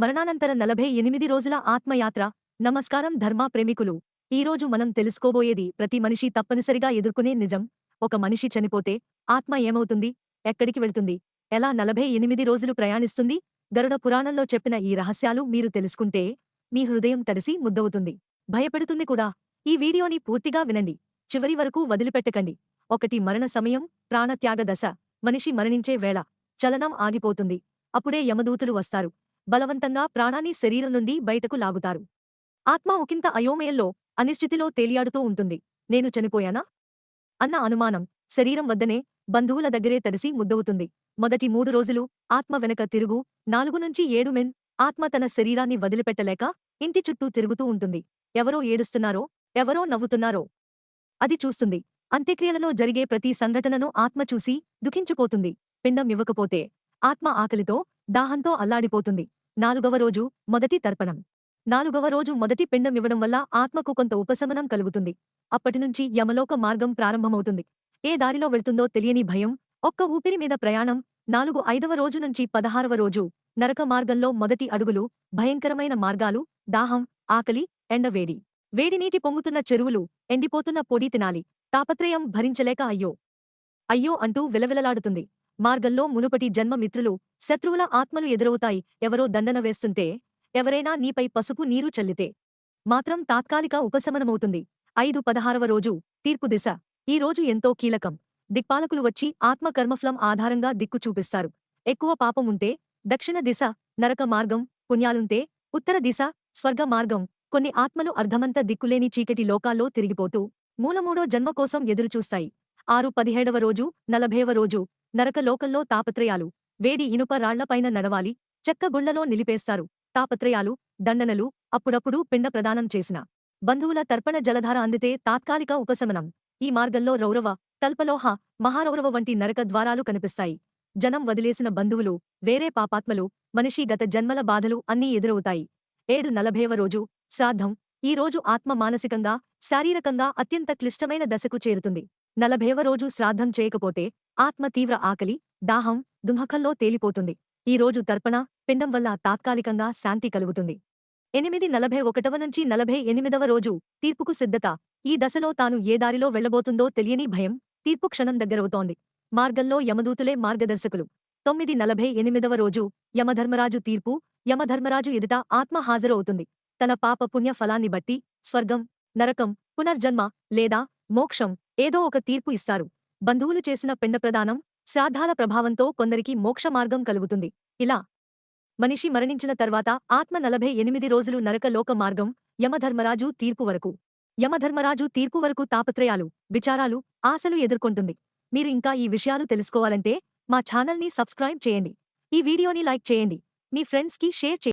మరణానంతర నలభై ఎనిమిది రోజుల ఆత్మయాత్ర. నమస్కారం ధర్మా ప్రేమికులు. ఈరోజు మనం తెలుసుకోబోయేది ప్రతి మనిషి తప్పనిసరిగా ఎదుర్కొనే నిజం. ఒక మనిషి చనిపోతే ఆత్మ ఏమవుతుంది? ఎక్కడికి వెళ్తుంది? ఎలా నలభై ఎనిమిది రోజులు ప్రయాణిస్తుంది? గరుడ పురాణంలో చెప్పిన ఈ రహస్యాలు మీరు తెలుసుకుంటే మీ హృదయం తడిసి ముద్దవుతుంది. భయపెడుతుంది కూడా. ఈ వీడియోని పూర్తిగా వినండి. చివరి వరకు వదిలిపెట్టకండి. ఒకటి మరణ సమయం ప్రాణత్యాగ దశ. మనిషి మరణించే వేళ చలనం ఆగిపోతుంది. అప్పుడే యమదూతులు వస్తారు. బలవంతంగా ప్రాణాన్ని శరీరం నుండి బయటకు లాగుతారు. ఆత్మ ఒకంత అయోమయంలో అనిశ్చితిలో తేలియాడుతూ ఉంటుంది. నేను చనిపోయానా? అన్న అనుమానం శరీరం వద్దనే బంధువుల దగ్గరే తడిసి ముద్దవుతుంది. మొదటి మూడు రోజులు ఆత్మ వెనక తిరుగు నాలుగు నుంచి ఏడు మెన్ ఆత్మ తన శరీరాన్ని వదిలిపెట్టలేక ఇంటి చుట్టూ తిరుగుతూ ఉంటుంది. ఎవరో ఏడుస్తున్నారో ఎవరో నవ్వుతున్నారో అది చూస్తుంది. అంత్యక్రియలలో జరిగే ప్రతి సంఘటనను ఆత్మ చూసి దుఃఖించిపోతుంది పిండం ఇవ్వకపోతే ఆత్మ ఆకలితో దాహంతో అల్లాడిపోతుంది. నాలుగవ రోజు మొదటి తర్పణం. నాలుగవ రోజు మొదటి పిండం ఇవ్వడం వల్ల ఆత్మకు కొంత ఉపశమనం కలుగుతుంది. అప్పటినుంచి యమలోక మార్గం ప్రారంభమవుతుంది. ఏ దారిలో వెళ్తుందో తెలియని భయం ఒక్క ఊపిరి మీద ప్రయాణం నాలుగు ఐదవ రోజు నుంచి పదహారవ రోజు నరక మార్గంలో మొదటి అడుగులు భయంకరమైన మార్గాలు దాహం ఆకలి ఎండవేడి. వేడినీటి పొంగుతున్న చెరువులు ఎండిపోతున్న పొడి తినాలి. తాపత్రయం భరించలేక అయ్యో. అయ్యో అంటూ విలవిలలాడుతుంది. మార్గంలో మునుపటి జన్మ మిత్రులు శత్రువుల ఆత్మలు ఎదురవుతాయి. ఎవరో దండన వేస్తుంటే ఎవరైనా నీపై పసుపు నీరు చల్లితే మాత్రం తాత్కాలిక ఉపశమనమవుతుంది. ఐదు పదహారవ రోజు తీర్పు దిశ. ఈ రోజు ఎంతో కీలకం. దిక్పాలకులు వచ్చి ఆత్మకర్మఫలం ఆధారంగా దిక్కు చూపిస్తారు. ఎక్కువ పాపం ఉంటే దక్షిణ దిశ నరక మార్గం పుణ్యాలుంటే ఉత్తర దిశ స్వర్గ మార్గం. కొన్ని ఆత్మలు అర్ధమంత దిక్కులేని చీకటి లోకాల్లో తిరిగిపోతూ మూలమూడో జన్మ కోసం ఎదురుచూస్తాయి. ఆరు పదిహేడవ రోజు నలభైవ రోజు నరకలోకల్లో తాపత్రయాలు. వేడి ఇనుప రాళ్ళపైన నడవాలి. చెక్కగుళ్ళలో నిలిపేస్తారు. తాపత్రయాలు దండనలు అప్పుడప్పుడు పిండ ప్రదానం చేసిన. బంధువుల తర్పణ జలధార అందితే తాత్కాలిక ఉపశమనం. ఈ మార్గంలో రౌరవ కల్పలోహ మహారౌరవ వంటి నరక ద్వారాలు కనిపిస్తాయి. జనం వదిలేసిన బంధువులు వేరే పాపాత్మలు మనిషి గత జన్మల బాధలు అన్నీ ఎదురవుతాయి. ఏడు నలభైవ రోజు శ్రాద్ధం. ఈ రోజు ఆత్మ మానసికంగా శారీరకంగా అత్యంత క్లిష్టమైన దశకు చేరుతుంది. నలభైవ రోజు శ్రాద్ధం చేయకపోతే ఆత్మ తీవ్ర ఆకలి దాహం దుంహకంలో తేలిపోతుంది. ఈ రోజు తర్పణ పిండం వల్ల తాత్కాలికంగా శాంతి కలుగుతుంది. ఎనిమిది నలభై ఒకటవ నుంచి నలభై ఎనిమిదవ రోజు తీర్పుకు సిద్ధత. ఈ దశలో తాను ఏ దారిలో వెళ్ళబోతుందో తెలియని భయం తీర్పు క్షణం దగ్గరవుతోంది. మార్గంలో యమదూతులే మార్గదర్శకులు. తొమ్మిది నలభై ఎనిమిదవ రోజు యమధర్మరాజు తీర్పు యమధర్మరాజు ఎదుట ఆత్మ హాజరు అవుతుంది తన పాప పుణ్య ఫలాన్ని బట్టి స్వర్గం నరకం పునర్జన్మ లేదా మోక్షం ఏదో ఒక తీర్పు ఇస్తారు. బంధువులు చేసిన పిండప్రదానం శ్రాద్ధాల ప్రభావంతో కొందరికి మోక్ష మార్గం కలుగుతుంది. ఇలా మనిషి మరణించిన తర్వాత ఆత్మ నలభై ఎనిమిది రోజులు నరక లోక మార్గం యమధర్మరాజు తీర్పు వరకు. యమధర్మరాజు తీర్పు వరకు తాపత్రయాలు విచారాలు ఆశలు ఎదుర్కొంటుంది. మీరు ఇంకా ఈ విషయాలు తెలుసుకోవాలంటే మా ఛానల్ని సబ్స్క్రైబ్ చేయండి. ఈ వీడియోని లైక్ చేయండి. మీ ఫ్రెండ్స్కి షేర్ చేయండి.